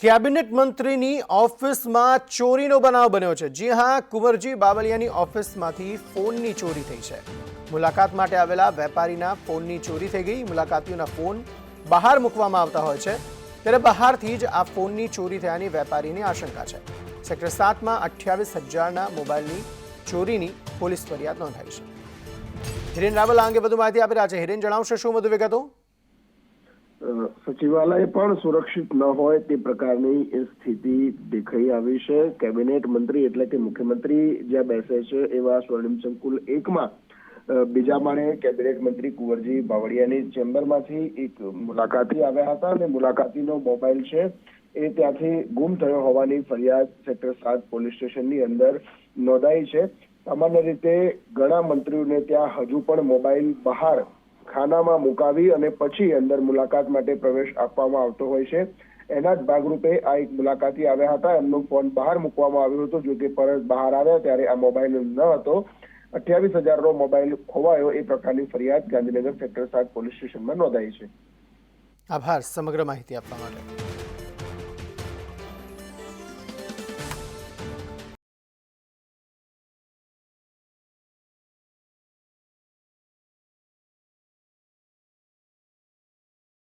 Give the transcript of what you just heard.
Cabinet મંત્રીની ઓફિસમાં ચોરીનો બનાવ બન્યો છે. જી હા, કુંવરજી બાબલિયાની ઓફિસમાંથી ફોનની ચોરી થઈ છે. મુલાકાત માટે આવેલા વેપારીના ફોનની ચોરી થઈ ગઈ. મુલાકાતીઓના ફોન બહાર મૂકવામાં આવતા હોય છે. ત્યારે બહારથી જ આ ફોનની ચોરી થયાની વેપારીની આશંકા છે. સેક્ટર સાતમાં અઠ્યાવીસ હજારના મોબાઈલની ચોરીની પોલીસ ફરિયાદ નોંધાઈ છે. હિરેન રાવલ આ અંગે વધુ માહિતી આપી રહ્યા છે. હિરેન, જણાવશો શું વધુ વિગતો? સચિવાલય પણ સુરક્ષિત ન હોય તે પ્રકારની સ્થિતિ દેખાઈ આવી છે. કેબિનેટ મંત્રી એટલે કે મુખ્યમંત્રી જ્યાં બેસે છે એવા સ્વર્ણિમ સંકુલ એકમાં. બીજા માળે કેબિનેટ મંત્રી કુંવરજી બાવળિયાની ચેમ્બરમાંથી એક મુલાકાતી આવ્યા હતા અને મુલાકાતીનો મોબાઈલ છે એ ત્યાંથી ગુમ થયો હોવાની ફરિયાદ સેક્ટર સાત પોલીસ સ્ટેશનની અંદર નોંધાઈ છે. સામાન્ય રીતે ઘણા મંત્રીઓને ત્યાં હજુ પણ મોબાઈલ બહાર ખાનામાં મુકાવી અને પછી અંદર મુલાકાત માટે પ્રવેશ આપવામાં આવતો હોય છે. એના જ ભાગરૂપે આ એક મુલાકાતી આવ્યા હતા. એમનો ફોન બહાર મૂકવામાં આવ્યો હતો. જો કે પરત બહાર આવ્યા ત્યારે આ મોબાઈલ ન હતો. અઠ્યાવીસ હજારનો મોબાઈલ ખોવાયો એ પ્રકારની ફરિયાદ ગાંધીનગર સેક્ટર સાત પોલીસ સ્ટેશનમાં નોંધાઈ છે. આભાર. સમગ્ર માહિતી આપવા માટે.